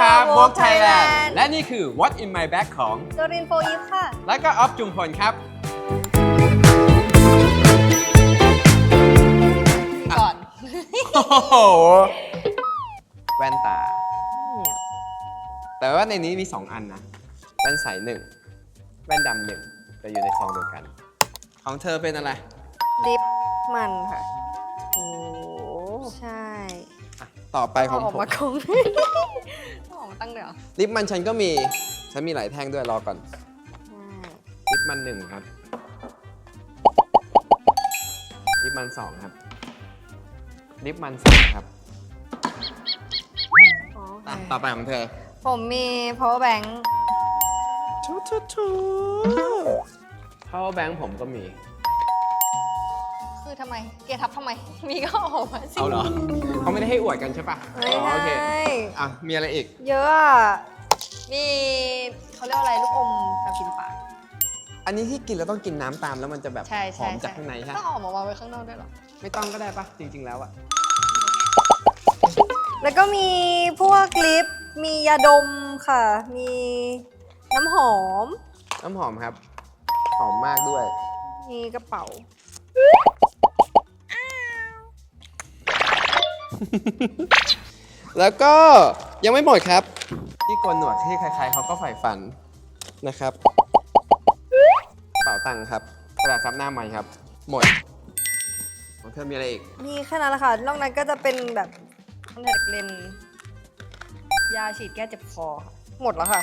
ครับ Walk Walk Thailand Thailand และนี่คือ What in my bag ของ จรินโฟอีฟค่ะ และก็ออฟจุมพลครับ ก่อน โอ้โห แว่นตา แต่ว่าในนี้มี 2 อันนะ แว่นใสหนึ่ง แว่นดำหนึ่งจะอยู่ในซองเดียวกัน ของเธอเป็นอะไร ลิปมันค่ะ โอ้ ใช่อะต่อไปของเอาออกผมมาคงเอาออกมาตั้งเดี๋ยวลิปมันฉันก็มี ฉันมีหลายแท่งด้วยรอก่อน ลิปมันหนึ่งครับ ลิปมันสองครับ ลิปมันสามครับอ๋ออะต่อไปของเธอ ผมมี power bank ทูทูทู power bank ผมก็มี คือทำไม เกียร์ทับทำไม มีก็เอาออกมาสิเอาเหรอเขาไม่ได้ให้อวดกันใช่ปะไม่อ๋อโอเค ได้อะ มีอะไรอีก เยอะอะมีเขาเรียกว่าอะไรลูกอมกับกินปาก อันนี้ที่กินแล้วต้องกินน้ำตามแล้วมันจะแบบใช่หใช่อมจากข้างในใช่ต้องเอาออกมาวางไว้ข้างนอกด้วยเหรอ ไม่ต้องก็ได้ปะจริง ๆ แล้วอะแล้วก็มีพวกลิป มียาดมค่ะ มีน้ำหอม น้ำหอมครับ หอมมากด้วย มีกระเป๋า แล้วก็ยังไม่หมดครับ ที่โกนหนวดที่ใครๆเขาก็ใฝ่ฝันนะครับกระเป๋าตังค์ครับกระดาษซับหน้าใหม่ครับ หมดของเธอมีอะไรอีก มีแค่นั้นแหละค่ะ นอกนั้นก็จะเป็นแบบคอนแทคเลนส์ยาฉีดแก้เจ็บคอค่ะหมดแล้วค่ะ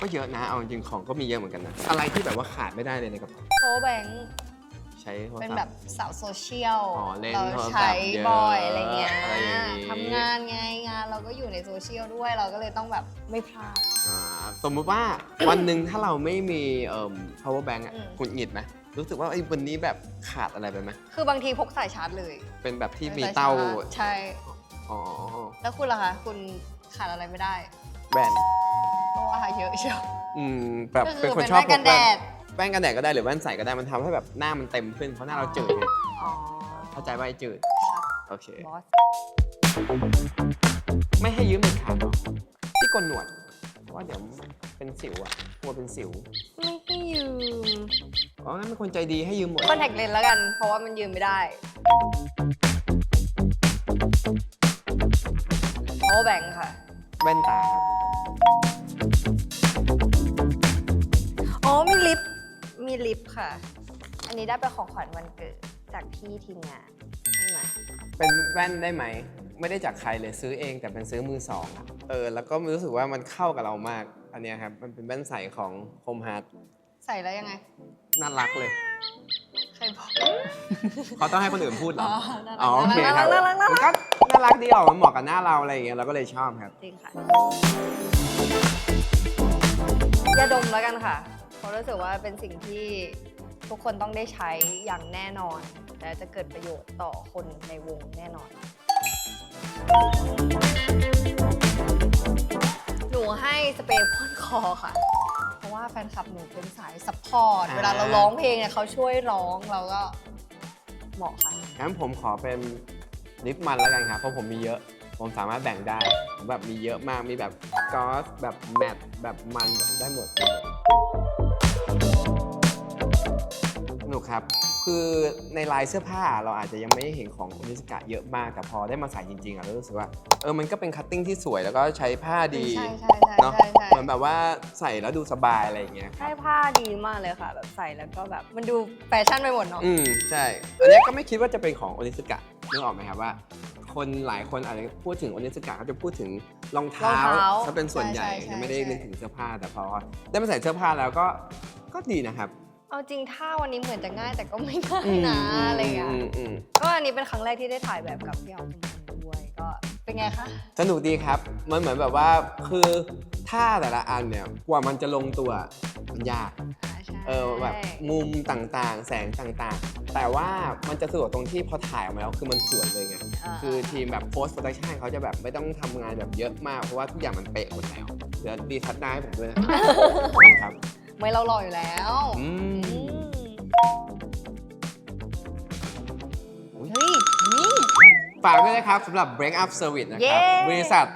ก็เยอะนะ เอาจริงๆของก็มีเยอะเหมือนกันนะ อะไรที่แบบว่าขาดไม่ได้เลยในกระเป๋าโพแบง ใช้โทรศัพท์ เป็นแบบสาวโซเชียลอ๋อเล่นเราโทรศัพท์ใช้เยอะบ่อยอะไรเงี้ยอะไรอย่างงี้ ทำงานไงงานเราก็อยู่ในโซเชียลด้วยเราก็เลยต้องแบบไม่พลาด อ่าสมมุติว่า วันหนึ่งถ้าเราไม่มีเอ่อ power bank อะอืม หงุดหงิดไหมรู้สึกว่าไอ้ยวันนี้แบบขาดอะไรไปไหมคือบางทีพกสายชาร์จเลยเป็นแบบที่มีสยชร์จเต้าใช่ อ๋อแล้วคุณล่ะคะ คุณขาดอะไรไม่ได้แว่นเพราะว่าเยอะเชียวอืมแบบก็คืเป็นอคนเป็นชอบแว่นกันแดด แว่นกันแดดก็ได้หรือแว่นใสก็ได้มันทำให้แบบหน้ามันเต็มขึ้นเพราะหน้าเราจืดไงอ๋อเข้าใจว่าไอ้จืดครับโอเค บอสไม่ให้ยืมเด็ดขาดเนาะที่โกนหนวดเพราะว่าเดี๋ยวเป็นสิวอะกลัวเป็นสิวไม่ให้ยืมอ๋องั้นเป็นคนใจดีให้ยืมหมด คอนแทคเลนส์แล้วกัน เพราะว่ามันยืมไม่ได้ power bank ค่ะ แว่นตาครับ มีลิปค่ะ อันนี้ได้เป็นของขวัญวันเกิดจากพี่ทีมงานให้มา เป็นแว่นได้ไหม ไม่ได้จากใครเลยซื้อเองแต่เป็นซื้อมือสองอะเออ แล้วก็รู้สึกว่ามันเข้ากับเรามาก อันเนี้ยครับ มันเป็นแว่นใสของโฮมฮาร์ดใส่แล้วยังไง น่ารักเลย ใครบอก เขาต้องให้คนอื่นพูดเหรออ๋อน่ารักอ๋อโอเคครับน่ารักน่ารักน่ารัก มันก็น่ารักดีออกมันเหมาะกับหน้าเราอะไรอย่างเงี้ยเราก็เลยชอบครับ จริงค่ะยาดมแล้วกันค่ะเพราะรู้สึกว่าเป็นสิ่งที่ทุกคนต้องได้ใช้อย่างแน่นอน และจะเกิดประโยชน์ต่อคนในวงแน่นอน หนูให้สเปรย์พ่นคอค่ะ เพราะว่าแฟนคลับหนูเป็นสายซัพพอร์ต อ่า เวลาเราร้องเพลงเนี่ยเขาช่วยร้องเราก็เหมาะค่ะ งั้นผมขอเป็นลิปมันแล้วกันครับ เพราะผมมีเยอะ ผมสามารถแบ่งได้ ผมแบบมีเยอะมาก มีแบบกอสแบบแมตต์แบบมันแบบได้หมดได้หมด สนุกครับ คือในลายเสื้อผ้าเราอาจจะยังไม่ได้เห็นของคุณนิสกะเยอะมาก แต่พอได้มาใส่จริงๆอะเรารู้สึกว่าเออมันก็เป็นคัตติ้งที่สวยแล้วก็ใช้ผ้าดีใช่ใช่ใช่เนาะใช่ใช่เหมือนแบบว่าใส่แล้วดูสบายอะไรอย่างเงี้ยใช่ผ้าดีมากเลยค่ะ แบบใส่แล้วก็แบบมันดูแฟชั่นไปหมดเนาะอืมใช่อันเนี้ยก็ไม่คิดว่าจะเป็นของโอนิสกะนึกออกไหมครับว่า คนหลายคนอาจจะพูดถึงโอนิสกะเขาจะพูดถึงรองเท้ารองเท้าซะเป็นส่วนใหญ่ใช่ใช่จะไม่ได้ใช่นึกถึงเสื้อผ้าแต่พอ ได้มาใส่เสื้อผ้าแล้วก็ ก็ดีนะครับ เอาจริงถ้าวันนี้เหมือนจะง่ายแต่ก็ไม่ง่ายนะอะไรอย่างเงี้ย มอืมก็อันนี้เป็นครั้งแรกที่ได้ถ่ายแบบกับพี่อ๋อมคุณพันธ์ด้วยก็เป็นไงคะ สนุกดีครับ มันเหมือนแบบว่าคือท่าแต่ละอันเนี่ยกว่ามันจะลงตัวมันยาก อ่าใช่เออแบบมุมต่างๆ แสงต่างๆ แต่ว่ามันจะสนุกตรงที่พอถ่ายออกมาแล้วคือมันสวยเลยไงาคือทีมแบบโพสต์โปรดักชันเขาจะแบบไม่ต้องทำงานแบบเยอะมาก เพราะว่าทุกอย่างมันเป๊ะหมดแล้ว เดี๋ยวดีทัดหน้าให้ผมด้วยนะครับ ไม่เราหล่ออยู่แล้วอืมอืมเฮ้ยนี่ ฝากด้วยนะครับสำหรับ Break Up Service นะคเย้รับ บริษัท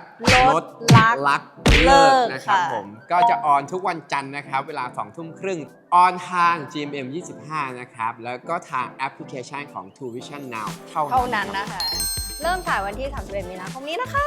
ลดลักลักเลิเลิกกนะครับค่ะ ผม ก็จะออนทุกวันจันทร์นะครับ เวลา2ทุ่มครึ่ง ออนทาง GMM 25 นะครับ แล้วก็ทางแอปพลิเคชันของ True Vision Now เท่าเท่านั้นนั้นนะคะ เริ่มถ่ายวันที่ 31 มีนาคมนี้นะคะ